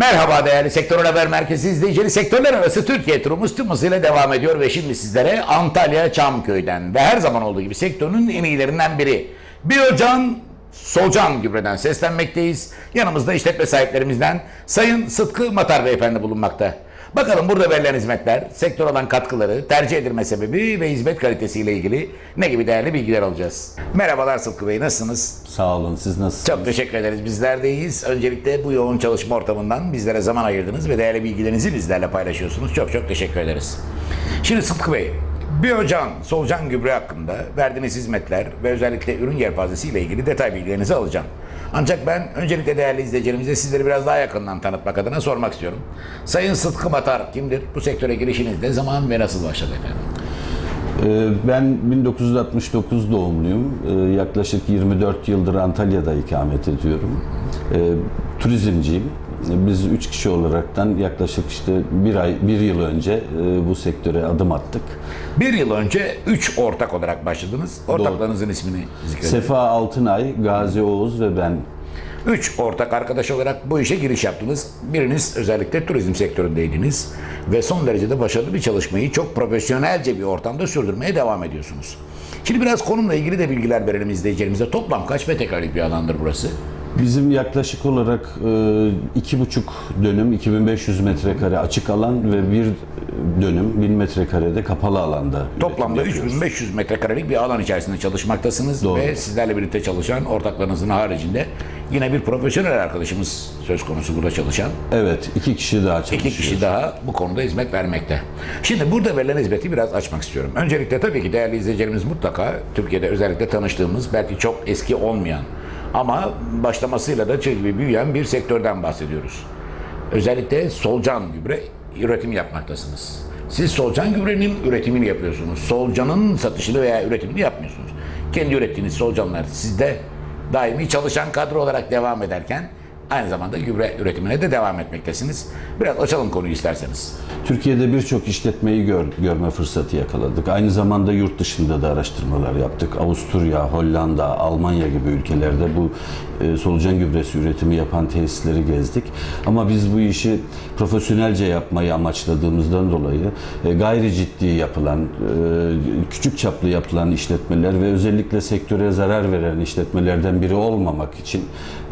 Merhaba değerli Sektör Haber Merkezi izleyicileri. Sektörler arası Türkiye turumuz tüm hızıyla devam ediyor ve şimdi sizlere Antalya Çamköy'den ve her zaman olduğu gibi sektörün en iyilerinden biri Biyocan Solcan Gübre'den seslenmekteyiz. Yanımızda işletme sahiplerimizden Sayın Sıtkı Matar Beyefendi bulunmakta. Bakalım burada verilen hizmetler, sektör olan katkıları, tercih edilme sebebi ve hizmet kalitesiyle ilgili ne gibi değerli bilgiler alacağız. Merhabalar Sıtkı Bey, nasılsınız? Sağ olun. Siz nasılsınız? Çok teşekkür ederiz. Bizler de iyiyiz. Öncelikle bu yoğun çalışma ortamından bizlere zaman ayırdınız ve değerli bilgilerinizi bizlerle paylaşıyorsunuz. Çok çok teşekkür ederiz. Şimdi Sıtkı Bey, Biyocan, Solucan Gübre hakkında verdiğiniz hizmetler ve özellikle ürün yelpazesi ile ilgili detay bilgilerinizi alacağım. Ancak ben öncelikle değerli izleyicilerimize sizleri biraz daha yakından tanıtmak adına sormak istiyorum. Sayın Sıtkı Matar kimdir? Bu sektöre girişiniz ne zaman ve nasıl başladı efendim? Ee, Ben 1969 doğumluyum. Ee, Yaklaşık 24 yıldır Antalya'da ikamet ediyorum. Ee, Turizmciyim. Ee, Biz üç kişi olaraktan yaklaşık işte bir ay, bir yıl önce e, bu sektöre adım attık. Bir yıl önce üç ortak olarak başladınız. Ortaklarınızın ismini zikredin. Sefa Altınay, Gazi Oğuz ve ben Üç ortak arkadaş olarak bu işe giriş yaptınız. Biriniz özellikle turizm sektöründeydiniz ve son derece de başarılı bir çalışmayı çok profesyonelce bir ortamda sürdürmeye devam ediyorsunuz. Şimdi biraz konumla ilgili de bilgiler verelim izleyicilerimize. Toplam kaç metrekarelik bir alandır burası? Bizim yaklaşık olarak e, iki buçuk dönüm, 2500 metrekare açık alan ve bir dönüm, 1000 metrekarede kapalı alanda. Toplamda yapıyoruz. 3500 metrekarelik bir alan içerisinde çalışmaktasınız Doğru. ve sizlerle birlikte çalışan ortaklarınızın haricinde yine bir profesyonel arkadaşımız söz konusu burada çalışan. Evet, iki kişi daha çalışıyor. İki kişi daha bu konuda hizmet vermekte. Şimdi burada verilen hizmeti biraz açmak istiyorum. Öncelikle tabii ki değerli izleyicilerimiz mutlaka Türkiye'de özellikle tanıştığımız belki çok eski olmayan ama başlamasıyla da çığ büyüyen bir sektörden bahsediyoruz. Özellikle solcan gübre üretim yapmaktasınız. Siz solcan gübrenin üretimini yapıyorsunuz. Solcanın satışını veya üretimini yapmıyorsunuz. Kendi ürettiğiniz solcanlar sizde daimi çalışan kadro olarak devam ederken aynı zamanda gübre üretimine de devam etmektesiniz. Biraz açalım konuyu isterseniz. Türkiye'de birçok işletmeyi gör, görme fırsatı yakaladık. Aynı zamanda yurt dışında da araştırmalar yaptık. Avusturya, Hollanda, Almanya gibi ülkelerde bu e, solucan gübresi üretimi yapan tesisleri gezdik. Ama biz bu işi profesyonelce yapmayı amaçladığımızdan dolayı e, gayri ciddi yapılan, e, küçük çaplı yapılan işletmeler ve özellikle sektöre zarar veren işletmelerden biri olmamak için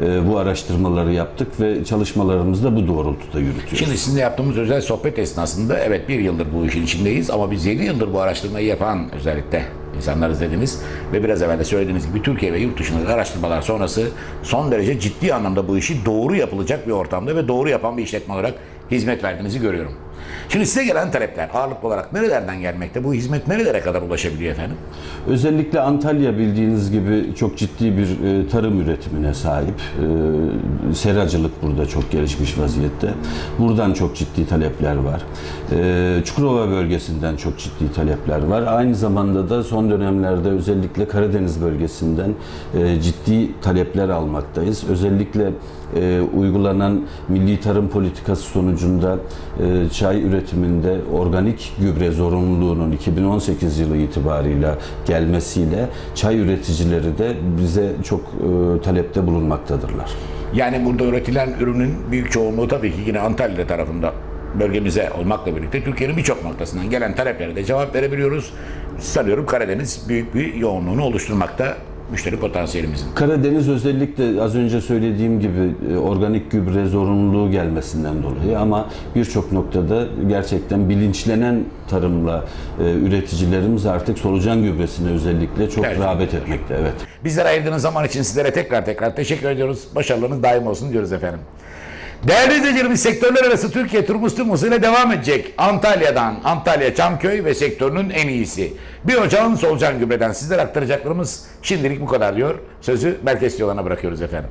e, bu araştırmaları yaptık ve çalışmalarımızı da bu doğrultuda yürütüyoruz. Şimdi sizinle yaptığımız özel sohbet esnasında evet bir yıldır bu işin içindeyiz ama biz 7 yıldır bu araştırmayı yapan özellikle insanlarız dediniz ve biraz evvel de söylediğiniz gibi Türkiye ve yurt dışındaki araştırmalar sonrası son derece ciddi anlamda bu işi doğru yapılacak bir ortamda ve doğru yapan bir işletme olarak hizmet verdiğinizi görüyorum. Şimdi size gelen talepler ağırlıklı olarak nerelerden gelmekte? Bu hizmet nerelere kadar ulaşabiliyor efendim? Özellikle Antalya bildiğiniz gibi çok ciddi bir e, tarım üretimine sahip. E, seracılık burada çok gelişmiş vaziyette. Buradan çok ciddi talepler var. E, Çukurova bölgesinden çok ciddi talepler var. Aynı zamanda da son dönemlerde özellikle Karadeniz bölgesinden ciddi talepler almaktayız. Özellikle uygulanan milli tarım politikası sonucunda çay üretiminde organik gübre zorunluluğunun 2018 yılı itibarıyla gelmesiyle çay üreticileri de bize çok e, talepte bulunmaktadırlar. Yani burada üretilen ürünün büyük çoğunluğu tabii ki yine Antalya tarafında bölgemize olmakla birlikte Türkiye'nin birçok noktasından gelen taleplere de cevap verebiliyoruz. Sanıyorum Karadeniz büyük bir yoğunluğunu oluşturmakta müşteri potansiyelimizin. Karadeniz özellikle az önce söylediğim gibi e, organik gübre zorunluluğu gelmesinden dolayı ama birçok noktada gerçekten bilinçlenen tarımla e, üreticilerimiz artık solucan gübresine özellikle çok Evet. rağbet etmekte. Evet. Bizlere ayırdığınız zaman için sizlere tekrar tekrar teşekkür ediyoruz. Başarılarınız daim olsun diyoruz efendim. Değerli izleyicilerimiz sektörler arası Türkiye turumuz tüm hızıyla devam edecek. Antalya'dan, Antalya Çamköy ve sektörünün en iyisi. Bir ocağın solucan gübreden sizlere aktaracaklarımız şimdilik bu kadar diyor. Sözü merkez yoluna bırakıyoruz efendim.